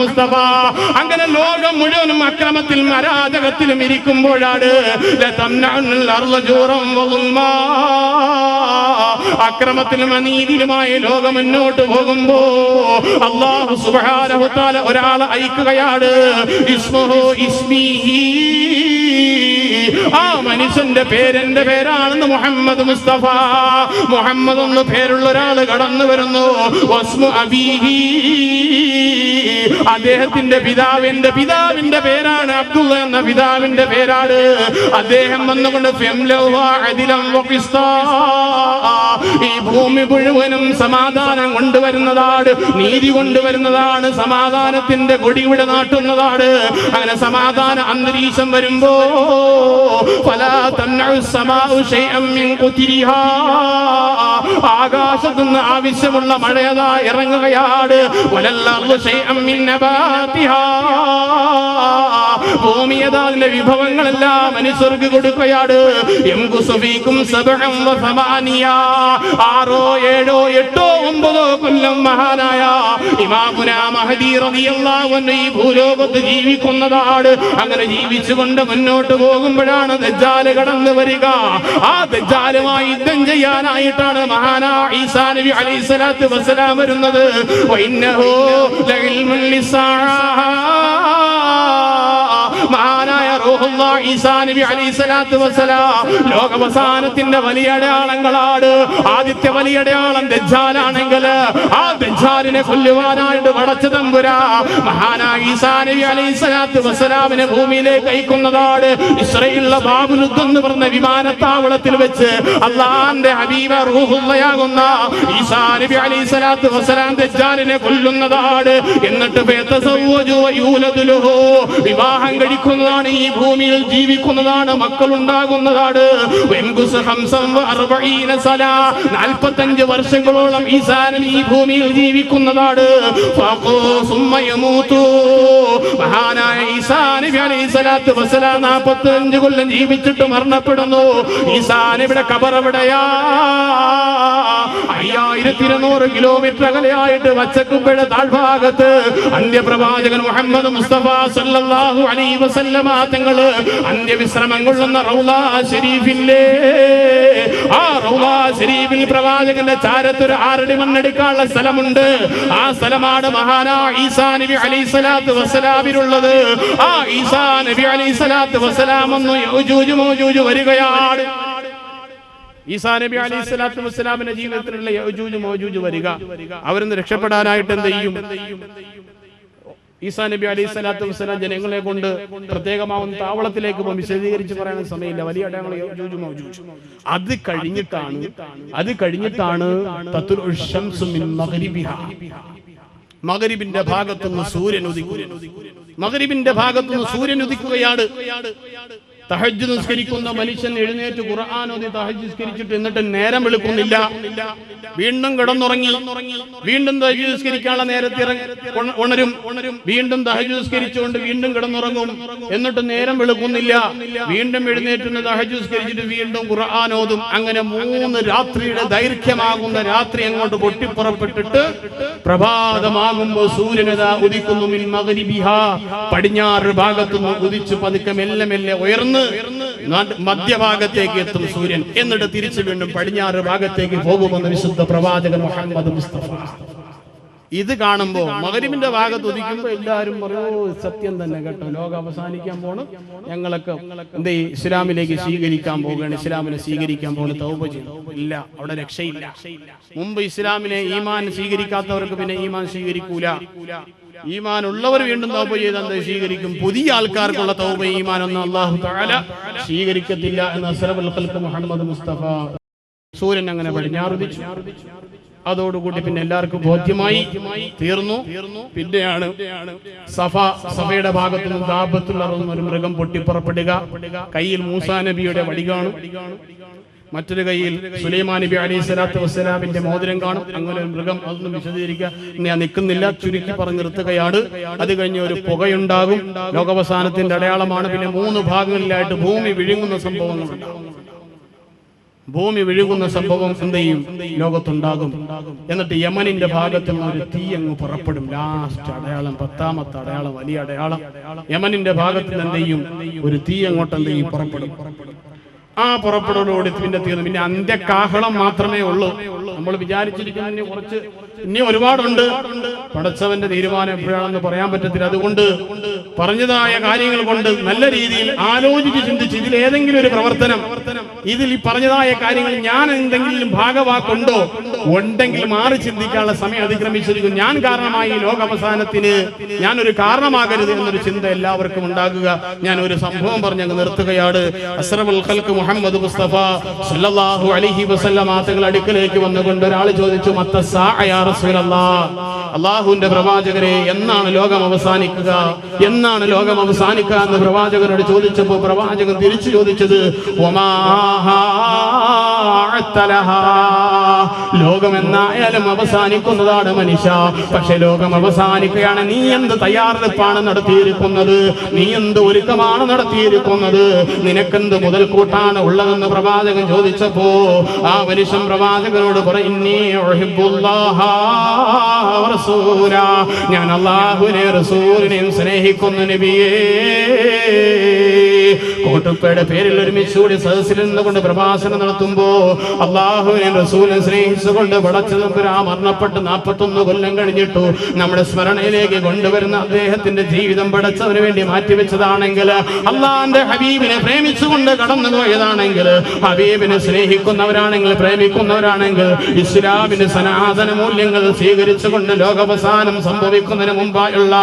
മുസ്തഫ അങ്ങനെ ലോകം മുഴുവനും അക്രമത്തിലും അരാജകത്തിലും ഇരിക്കുമ്പോഴാണ്. അക്രമത്തിലും അനീതിയിലുമായി ലോകം മുന്നോട്ട് പോകുമ്പോ അള്ളാഹു സുബ്ഹാനഹു തആല ഒരാളെ അയക്കുകയാണ്. ആ മനുഷ്യന്റെ പേരെന്റെ പേരാണെന്ന് മുഹമ്മദ് മുസ്തഫ. മുഹമ്മദ് എന്ന് പേരുള്ള ഒരാൾ കടന്നു വരുന്നു വസ്മു അബീഹി. അദ്ദേഹത്തിന്റെ പിതാവിന്റെ പിതാവിന്റെ പേരാണ് അബ്ദുള്ള എന്ന പിതാവിന്റെ പേരാണ്. അദ്ദേഹം വന്നുകൊണ്ട് ഈ ഭൂമി മുഴുവനും സമാധാനം കൊണ്ടുവരുന്നതാണ് നീതി കൊണ്ടുവരുന്നതാണ് സമാധാനത്തിന്റെ കൊടി ഇവിടെ നാട്ടുന്നതാണ്. അങ്ങനെ സമാധാന അന്തരീക്ഷം വരുമ്പോ പല ആകാശത്തുനിന്ന് ആവശ്യമുള്ള മഴയതാ ഇറങ്ങുകയാണ്. വലല്ലാർവ് ഷെയ് ഭൂമി യഥാ അതിന്റെ വിഭവങ്ങളെല്ലാം മനുഷ്യർക്ക് കൊടുക്കുകയാണ്. ആറോ ഏഴോ എട്ടോ ഒമ്പതോ കൊല്ലം മഹാനായ ഇമാമുന മഹദി റബിയല്ലാവുന്ന ഈ ഭൂലോകത്ത് ജീവിക്കുന്നതാണ്. അങ്ങനെ ജീവിച്ചുകൊണ്ട് മുന്നോട്ട് പോകുമ്പോഴാണ് ദജ്ജാൽ കടന്നു വരിക. ആ ദജ്ജാലുമായി യുദ്ധം ചെയ്യാനായിട്ടാണ് മഹാനാ ഈസാ നബി അലൈഹി സ്വലാത്തു വസ്സലാം വരുന്നത്. വഇന്നഹു ലഇൽമുൻ ലിസ്സാഅ. മഹാനായ റൂഹുള്ള ലോകവസാനത്തിന്റെ വലിയ അടയാളങ്ങളാണ് ആദ്യത്തെ വലിയ അടയാളം ദജ്ജാലാണെങ്കിൽ ആ ദജ്ജാലിനെ കൊല്ലുവാനായിട്ട് വടച്ച തമ്പുരാ മഹാനായ ഈസാ നബി അലൈഹി സ്വലാത്തു വസ്സലാമിനെ ഭൂമിയിലേക്ക് അയക്കുന്നതാണ് ഇസ്രയേലിലെ ബാബുലുദ് എന്ന് പറഞ്ഞ വിമാനത്താവളത്തിൽ വെച്ച് അള്ളാന്റെ ഹബീബ റൂഹുള്ളയാകുന്ന ഈസാ നബി അലൈഹി സ്വലാത്തു വസ്സലാം ദജ്ജാലിനെ കൊല്ലുന്നതാണ് എന്നിട്ട്. വിവാഹം കഴിക്കുന്നതാണ് ഈ ഭൂമിയിൽ ജീവിക്കുന്നതാണ് സലാ. 45 വർഷങ്ങളോളം ഈസാനൻ ഈ ഭൂമിയിൽ ജീവിക്കുന്നതാണ്. മഹാനായ ഈസാ നബി അലൈഹി സ്വലാത്തു വസ്സലാം 45 കൊല്ലം ജീവിച്ചിട്ട് മരണപ്പെടുന്നു. ഈസാ നബിയുടെ ഖബർ എവിടെയാ? അയ്യായിരത്തി ഇരുന്നൂറ് കിലോമീറ്റർ അകലെയായിട്ട് വച്ചക്കുമ്പഴ താഴ്ഭാഗത്ത്. അന്ത്യപ്രവാചകൻ മുഹമ്മദ് മുസ്തഫ സല്ലല്ലാഹു അലൈഹി വസല്ലമ തങ്ങൾ അന്ത്യവിശ്രമം കൊള്ളുന്ന റൗള ഷരീഫില്ലേ ആ റൗള ശരീഫിൽ പ്രവാചകന്റെ ചാരത്തൊരു ആറടി മണ്ണെടുക്കാനുള്ള സ്ഥലമുണ്ട്. ആ സ്ഥലമാണ് മഹാനാ ഈസാ നബി അലൈഹി സ്വലാത്തു വസ്സലാമിനുള്ളത് ആ ഈസാ നബി അലൈഹി സ്വലാത്തു വസ്സലാം ഒന്ന് യൗജൂജ് മൗജൂജ് വരികയാണ്. ഈസാ നബി അലൈഹി സ്വലാത്തു വസ്സലാമിന്റെ ജീവിതത്തിലുള്ള യൗജൂജ് മൗജൂജ് വരിക. അവരൊന്ന് രക്ഷപ്പെടാനായിട്ട് എന്ത് ചെയ്യും? ഈസാ നബി അലൈഹി സ്വലാത്തു വസ്സലാം ജനങ്ങളെ കൊണ്ട് പ്രത്യേകമാവുന്ന താവളത്തിലേക്ക് വിശദീകരിച്ച് പറയാൻ സമയമില്ല. വലിയ അടയാളങ്ങൾ അത് കഴിഞ്ഞിട്ടാണ് അത് കഴിഞ്ഞിട്ടാണ് മകരിബിന്റെ ഭാഗത്തുനിന്ന് സൂര്യൻ ഉദിക്കുന്നു. മകരിബിന്റെ ഭാഗത്തുനിന്ന് സൂര്യൻ ഉദിക്കുകയാണ്. തഹജ് നിസ്കരിക്കുന്ന മനുഷ്യൻ എഴുന്നേറ്റ് ഖുർആൻ ഓതി തഹജ് നിസ്കരിച്ചിട്ട് എന്നിട്ട് നേരം വെളുക്കുന്നില്ല. വീണ്ടും കിടന്നുറങ്ങി. വീണ്ടും തഹജ് നിസ്കരിക്കാനുള്ള നേരത്തെ ഉണരും. വീണ്ടും തഹജ് നിസ്കരിച്ചുകൊണ്ട് വീണ്ടും കിടന്നുറങ്ങും. എന്നിട്ട് നേരം വെളുക്കുന്നില്ല. വീണ്ടും എഴുന്നേറ്റ് തഹജ് നിസ്കരിച്ചിട്ട് വീണ്ടും ഖുർആൻ ഓതും. അങ്ങനെ മൂന്ന് രാത്രിയുടെ ദൈർഘ്യമാകുന്ന രാത്രി അങ്ങോട്ട് പൊട്ടിപ്പുറപ്പെട്ടിട്ട് പ്രഭാതമാകുമ്പോൾ സൂര്യനത ഉദിക്കുന്നു. പടിഞ്ഞാറ് ഭാഗത്തുനിന്ന് ഉദിച്ചു പതുക്കെ മെല്ലെ മെല്ലെ ഉയർന്ന് മധ്യഭാഗത്തേക്ക് എത്തും സൂര്യൻ. എന്നിട്ട് തിരിച്ചു വീണ്ടും പടിഞ്ഞാറ് ഭാഗത്തേക്ക് പോകുമെന്ന് വിശുദ്ധ പ്രവാചകൻ മുഹമ്മദ് മുസ്തഫ. ഇത് കാണുമ്പോ മകരിമിന്റെ ഭാഗത്ത് ഉദിക്കുമ്പോ എല്ലാവരും പറയൂ സത്യം തന്നെ കേട്ടോ ലോകം അവസാനിക്കാൻ പോണ്. ഞങ്ങളൊക്കെ എന്ത് ഇസ്ലാമിലേക്ക് സ്വീകരിക്കാൻ പോവുകയാണ്. ഇസ്ലാമിനെ സ്വീകരിക്കാൻ പോകുന്ന തൗബ ചെയ്യും ഇല്ല അവിടെ രക്ഷയില്ല. മുമ്പ് ഇസ്ലാമിനെ ഈമാൻ സ്വീകരിക്കാത്തവർക്ക് പിന്നെ ഈമാൻ സ്വീകരിക്കൂല. ഈമാൻ ഉള്ളവർ വീണ്ടും തൗബ ചെയ്ത് എന്ത് സ്വീകരിക്കും? പുതിയ ആൾക്കാർക്കുള്ള തൗബ ഈമാൻ ഒന്നും അള്ളാഹു സ്വീകരിക്കത്തില്ല എന്ന് ഖൽഖ് മുഹമ്മദ് മുസ്തഫ സൂര്യൻ അങ്ങനെ പടിഞ്ഞാറുദിച്ചു അതോടുകൂടി പിന്നെ എല്ലാവർക്കും ബോധ്യമായി തീർന്നു. പിന്നെയാണ് സഫ സഭയുടെ ഭാഗത്തു നിന്ന് ദാപത്തുള്ള ഒരു മൃഗം പൊട്ടിപ്പുറപ്പെടുക. കയ്യിൽ മൂസാ നബിയുടെ വടി കാണും. മറ്റൊരു കയ്യിൽ സുലൈമാൻ നബി അലൈഹി സ്വലാത്തു വസ്സലാമിന്റെ മോതിരം കാണും. അങ്ങനെ ഒരു മൃഗം അതൊന്നും വിശദീകരിക്കുക. ഞാൻ നിൽക്കുന്നില്ല ചുരുക്കി പറഞ്ഞു നിർത്തുകയാണ്. അത് കഴിഞ്ഞ് ഒരു പുകയുണ്ടാകും. ലോകവസാനത്തിന്റെ അടയാളമാണ്. പിന്നെ മൂന്ന് ഭാഗങ്ങളിലായിട്ട് ഭൂമി വിഴുങ്ങുന്ന സംഭവങ്ങളുണ്ടാകും. ഭൂമി വിഴുകുന്ന സംഭവം എന്തെയും ലോകത്തുണ്ടാകും. എന്നിട്ട് യമനിന്റെ ഭാഗത്ത് നിന്ന് ഒരു തീ അങ്ങ് പുറപ്പെടും. ലാസ്റ്റ് അടയാളം പത്താമത്തെ അടയാളം വലിയ അടയാളം. യമനിന്റെ ഭാഗത്ത് നിന്ന് എന്ത് ചെയ്യും ഒരു തീ അങ്ങോട്ട് എന്ത് ചെയ്യും പുറപ്പെടും. ആ പുറപ്പെടലോടി പിന്നെ തീർന്നു. പിന്നെ അന്ത്യകാഹളം മാത്രമേ ഉള്ളൂ. നമ്മൾ വിചാരിച്ചിരിക്കുന്നതിന് കുറച്ച് ഇനി ഒരുപാടുണ്ട്. പടച്ചവന്റെ തീരുമാനം എപ്പോഴാണെന്ന് പറയാൻ പറ്റത്തില്ല. അതുകൊണ്ട് പറഞ്ഞതായ കാര്യങ്ങൾ കൊണ്ട് നല്ല രീതിയിൽ ആലോചിച്ച് ചിന്തിച്ച് ഇതിൽ ഏതെങ്കിലും ഒരു പ്രവർത്തനം ഇതിൽ ഈ പറഞ്ഞതായ കാര്യങ്ങൾ ഞാൻ എന്തെങ്കിലും ഭാഗവാക്കുണ്ടോ? ഉണ്ടെങ്കിൽ മാറി ചിന്തിക്കാനുള്ള സമയം അതിക്രമിച്ചിരിക്കും ഞാൻ കാരണമായി ഈ ലോകാവസാനത്തിന് ഞാൻ ഒരു കാരണമാകരുത് എന്നൊരു ചിന്ത എല്ലാവർക്കും ഉണ്ടാകുക. ഞാൻ ഒരു സംഭവം പറഞ്ഞ് അങ്ങ് നിർത്തുകയാണ് മുഹമ്മദ് മുസ്തഫ സല്ലല്ലാഹു അലൈഹി വസല്ലമ തങ്ങൾ അടുക്കലേക്ക് വന്നുകൊണ്ട് ഒരാൾ ചോദിച്ചു മത്തസ്സാ യാ റസൂലല്ലാഹ് അള്ളാഹുവിന്റെ പ്രവാചകരെ എന്നാണ് ലോകം അവസാനിക്കുക എന്നാണ് ലോകം അവസാനിക്കുക എന്ന് പ്രവാചകനോട് ചോദിച്ചപ്പോ പ്രവാചകൻ തിരിച്ചു ചോദിച്ചത്. ലോകം എന്നായാലും അവസാനിക്കുന്നതാണ് മനുഷ്യ. പക്ഷെ ലോകം അവസാനിക്കുകയാണ് നീ എന്ത് തയ്യാറെടുപ്പാണ് നടത്തിയിരിക്കുന്നത്? നീ എന്ത് ഒരുക്കമാണ് നടത്തിയിരിക്കുന്നത്? നിനക്കെന്ത് മുതൽക്കൂട്ടാണ് ഉള്ളതെന്ന് പ്രവാചകൻ ചോദിച്ചപ്പോ ആ മനുഷ്യൻ പ്രവാചകനോട് പറയുന്നേ ഞാൻ അള്ളാഹുവിനെ റസൂലിനെയും സ്നേഹിക്കുന്നു നബിയേ. കോട്ടുപ്പയുടെ പേരിൽ ഒരുമിച്ച് കൂടി സദസ്സിൽ നിന്നുകൊണ്ട് പ്രഭാഷണം നടത്തുമ്പോ അള്ളാഹുവിനെ റസൂലിനെ സ്നേഹിച്ചുകൊണ്ട് ആ മരണപ്പെട്ട് നാൽപ്പത്തൊന്ന് കൊല്ലം കഴിഞ്ഞിട്ടു നമ്മുടെ സ്മരണയിലേക്ക് കൊണ്ടുവരുന്ന അദ്ദേഹത്തിന്റെ ജീവിതം പടച്ചവന് വേണ്ടി മാറ്റിവെച്ചതാണെങ്കിൽ അള്ളാന്റെ ഹബീബിനെ പ്രേമിച്ചുകൊണ്ട് കടന്നു പോയതാണെങ്കിൽ ഹബീബിനെ സ്നേഹിക്കുന്നവരാണെങ്കിൽ പ്രേമിക്കുന്നവരാണെങ്കിൽ ഇസ്ലാമിന്റെ സനാതന മൂല്യങ്ങൾ സ്വീകരിച്ചുകൊണ്ട് ലോകവസാനം സംഭവിക്കുന്നതിന് മുമ്പായുള്ള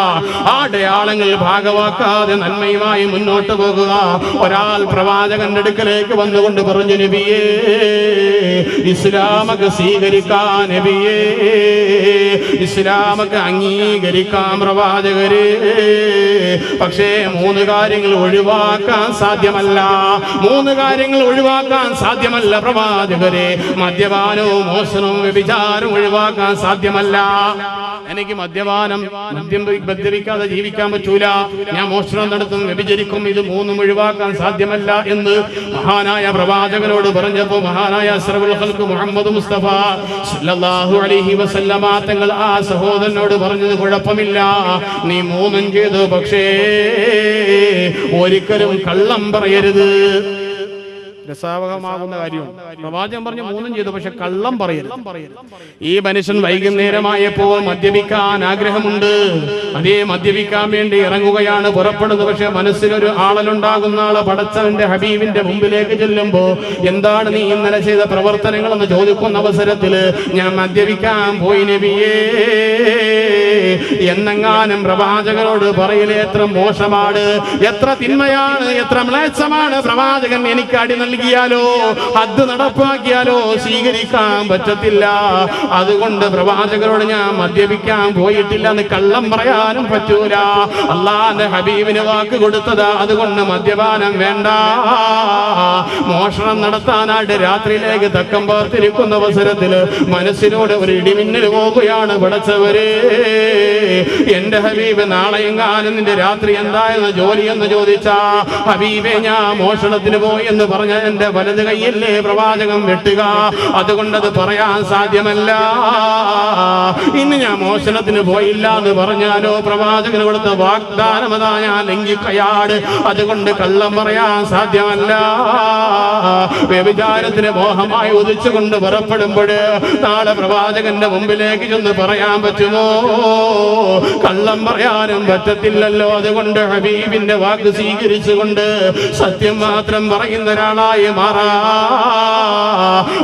ആ അടയാളങ്ങൾ ഭാഗവാക്കാതെ നന്മയുമായി മുന്നോട്ട് പോകുക. ഒരാൾ പ്രവാചകന്റെ അടുക്കലേക്ക് വന്നുകൊണ്ട് പറഞ്ഞു നബിയേ ഇസ്ലാമൊക്കെ സ്വീകരിക്കാൻ നബിയേ ഇസ്ലാമൊക്കെ അംഗീകരിക്കാം പ്രവാചകരെ. പക്ഷേ മൂന്ന് കാര്യങ്ങൾ ഒഴിവാക്കാൻ സാധ്യമല്ല. മൂന്ന് കാര്യങ്ങൾ ഒഴിവാക്കാൻ സാധ്യമല്ല പ്രവാചകരെ. മദ്യപാനവും മോശനവും വ്യഭിചാരവും ഒഴിവാക്കാൻ സാധ്യമല്ല. എനിക്ക് മദ്യപാനം മദ്യം മദ്യപിക്കാതെ ജീവിക്കാൻ പറ്റൂല. ഞാൻ മോഷണം നടത്തും വ്യഭിചരിക്കും. ഇത് മൂന്നും ഒഴിവാക്കാൻ സാധ്യമല്ല എന്ന് മഹാനായ പ്രവാചകനോട് പറഞ്ഞപ്പോ മഹാനായ ഖൽഖ് മുഹമ്മദ് മുസ്തഫ സല്ലല്ലാഹു അലൈഹി വസല്ലമ തങ്ങൾ ആ സഹോദരനോട് പറഞ്ഞത് കുഴപ്പമില്ല. നീ മൂന്നും ചെയ്തു പക്ഷേ ഒരിക്കലും കള്ളം പറയരുത്. രസാവഹമാകുന്ന കാര്യവും പ്രവാചകൻ പറഞ്ഞു മൂന്നും ചെയ്തു പക്ഷെ കള്ളം പറയരുത്. ഈ മനുഷ്യൻ വൈകുന്നേരമായപ്പോൾ മദ്യപിക്കാൻ ആഗ്രഹമുണ്ട്. അതേ മദ്യപിക്കാൻ വേണ്ടി ഇറങ്ങുകയാണ് പുറപ്പെടുന്നത് പക്ഷെ മനസ്സിലൊരു ആളലുണ്ടാകുന്ന ആളെ പടച്ചവന്റെ ഹബീബിന്റെ മുമ്പിലേക്ക് ചെല്ലുമ്പോ എന്താണ് നീ ഇന്നലെ ചെയ്ത പ്രവർത്തനങ്ങൾ എന്ന് ചോദിക്കുന്ന അവസരത്തിൽ ഞാൻ മദ്യപിക്കാൻ പോയി നബിയേ. എന്നെങ്ങാനും പ്രവാചകനോട് പറയില്ലേ എത്ര മോശമാണ് എത്ര തിന്മയാണ് എത്ര മ്ലേച്ഛമാണ്. പ്രവാചകൻ എനിക്ക് അടി നൽകിയാലോ അത് നടപ്പാക്കിയാലോ സ്വീകരിക്കാൻ പറ്റത്തില്ല. അതുകൊണ്ട് പ്രവാചകരോട് ഞാൻ മദ്യപിക്കാൻ പോയിട്ടില്ല എന്ന് കള്ളം പറയാനും പറ്റൂല. അള്ളാന്റെ ഹബീബിന് വാക്ക് കൊടുത്തതാ അതുകൊണ്ട് മദ്യപാനം വേണ്ട. മോഷണം നടത്താനായിട്ട് രാത്രിയിലേക്ക് തക്കം പാർത്തിരിക്കുന്ന അവസരത്തിൽ മനസ്സിനോട് ഒരു ഇടിമിന്നൽ പോകുകയാണ് പടച്ചവരെ. എന്റെ ഹബീബ് നാളെയും കാലം നിന്റെ രാത്രി എന്താ എന്തായെന്ന് ജോലി എന്ന് ചോദിച്ചാ ഹബീബെ ഞാൻ മോഷണത്തിന് പോയി എന്ന് പറഞ്ഞ എന്റെ വലത് കൈയല്ലേ പ്രവാചകം വെട്ടുക? അതുകൊണ്ടത് അത് പറയാൻ സാധ്യമല്ല. ഇന്ന് ഞാൻ മോഷണത്തിന് പോയില്ല എന്ന് പറഞ്ഞാലോ പ്രവാചകന് കൊടുത്ത വാഗ്ദാനം അതാ ഞാൻ ലംഘിക്കയാട്. അതുകൊണ്ട് കള്ളം പറയാൻ സാധ്യമല്ല. വ്യഭിചാരത്തിന് മോഹമായി ഉദിച്ചുകൊണ്ട് പുറപ്പെടുമ്പോൾ നാളെ പ്രവാചകന്റെ മുമ്പിലേക്ക് ചെന്ന് പറയാൻ പറ്റുമോ? കള്ളം പറയാനും പറ്റത്തില്ലല്ലോ. അതുകൊണ്ട് ഹബീബിന്റെ വാക്ക് സ്വീകരിച്ചുകൊണ്ട് സത്യം മാത്രം പറയുന്ന ഒരാളായി മാറാ.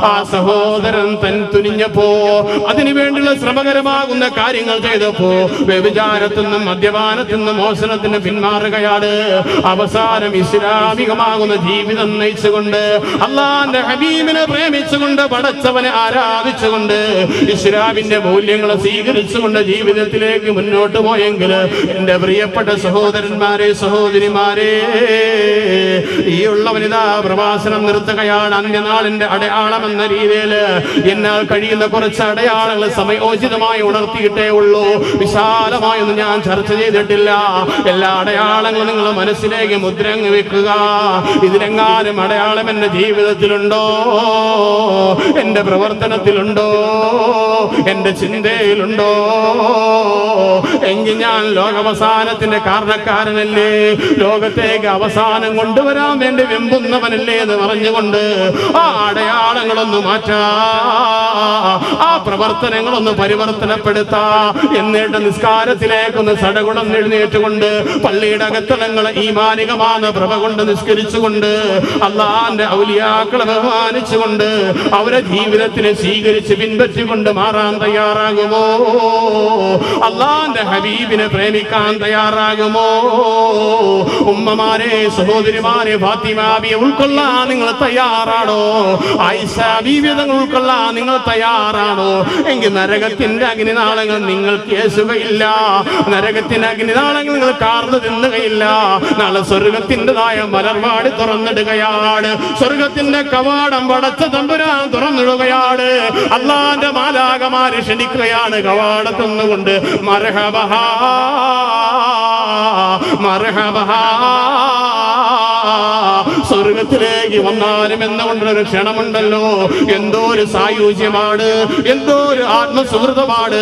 ആ സഹോദരൻ തുനിഞ്ഞപ്പോ അതിനു വേണ്ടിയുള്ള ശ്രമകരമാകുന്ന കാര്യങ്ങൾ ചെയ്തപ്പോ വ്യഭിചാരത്തിൽ നിന്നും മദ്യപാനത്തിൽ നിന്നും മോശനത്തിന് പിന്മാറുകയാണ്. അവസാനം ഇസ്ലാമികമാകുന്ന ജീവിതം നയിച്ചുകൊണ്ട് അള്ളാന്റെ ഹബീബിനെ പ്രേമിച്ചുകൊണ്ട് പടച്ചവനെ ആരാധിച്ചുകൊണ്ട് ഇസ്ലാമിന്റെ മൂല്യങ്ങളെ സ്വീകരിച്ചുകൊണ്ട് ജീവിതത്തിലേക്ക് മുന്നോട്ട് പോയെങ്കിൽ എന്റെ പ്രിയപ്പെട്ട സഹോദരന്മാരെ സഹോദരിമാരെ ഈ ഉള്ളവനിതാ പ്രവാസനം നിർത്തുകയാണ് അന്യനാളിന്റെ അടയാളം എന്ന രീതിയിൽ എന്നാൽ കഴിയുന്ന കുറച്ച് അടയാളങ്ങൾ സമയോചിതമായി ഉണർത്തിയിട്ടേ ഉള്ളൂ. വിശാലമായൊന്നും ഞാൻ ചർച്ച ചെയ്തിട്ടില്ല. എല്ലാ അടയാളങ്ങളും നിങ്ങൾ മനസ്സിലേക്ക് മുദ്രങ്ങ് വെക്കുക. ഇതിലെങ്ങാനും അടയാളം എന്റെ ജീവിതത്തിലുണ്ടോ? എന്റെ പ്രവർത്തനത്തിലുണ്ടോ? എന്റെ ചിന്തയിലുണ്ടോ? എങ്കിൽ ഞാൻ ലോകാവസാനത്തിന്റെ കാരണക്കാരനല്ലേ? ലോകത്തേക്ക് അവസാനം കൊണ്ടുവരാൻ വേണ്ടി വെമ്പുന്നവനല്ലേ എന്ന് പറഞ്ഞുകൊണ്ട് ആ അടയാളങ്ങളൊന്ന് മാറ്റാ. ആ പ്രവർത്തനങ്ങളൊന്ന് പരിവർത്തനപ്പെടുത്താ. എന്നിട്ട് നിസ്കാരത്തിലേക്കൊന്ന് സടകുടം എഴുന്നേറ്റുകൊണ്ട് പള്ളിയുടെ അകത്തളങ്ങളെ ഈ മാനികமான പ്രഭ കൊണ്ട് നിസ്കരിച്ചുകൊണ്ട് അള്ളാന്റെ ഔലിയാക്കളെ ബഹുമാനിച്ചുകൊണ്ട് അവരെ ജീവിതത്തിനെ സ്വീകരിച്ച് പിൻപറ്റിക്കൊണ്ട് മാറാൻ തയ്യാറാകുമോ? അള്ളാന്റെ ഹബീബിനെ പ്രേമിക്കാൻ തയ്യാറാകുമോ? ഉമ്മമാരെ സഹോദരിമാരെ ഫാത്തിമാബിയെ ഉൾക്കൊള്ളാൻ നിങ്ങൾ തയ്യാറാണോ? ആയിഷ ബീവിതങ്ങൾ ഉൾക്കൊള്ളാൻ നിങ്ങൾ തയ്യാറാണോ? എങ്കിൽ നരകത്തിന്റെ അഗ്നിനാളങ്ങൾ നിങ്ങൾ കേസുകയില്ല. നരകത്തിന്റെ അഗ്നിനാളങ്ങൾ നിങ്ങൾ കാർന്നു തിന്നുകയില്ല. നാളെ സ്വർഗത്തിന്റെതായ മലർവാടി തുറന്നിടുകയാണ്. സ്വർഗത്തിന്റെ കവാടം വടച്ച തമ്പുരാൻ തുറന്നിടുകയാണ്. അള്ളാന്റെ മാലാകമാരെ ക്ഷണിക്കുകയാണ് കവാടത്തുന്നുകൊണ്ട്. മരഹബഹാ മരഹബഹാ സ്വർഗത്തിലേക്ക് വന്നാലും എന്നുകൊണ്ടൊരു ക്ഷണമുണ്ടല്ലോ. എന്തോ ഒരു സായുജ്യമാണ് എന്തോ ഒരു ആത്മസുഹൃതമാണ്.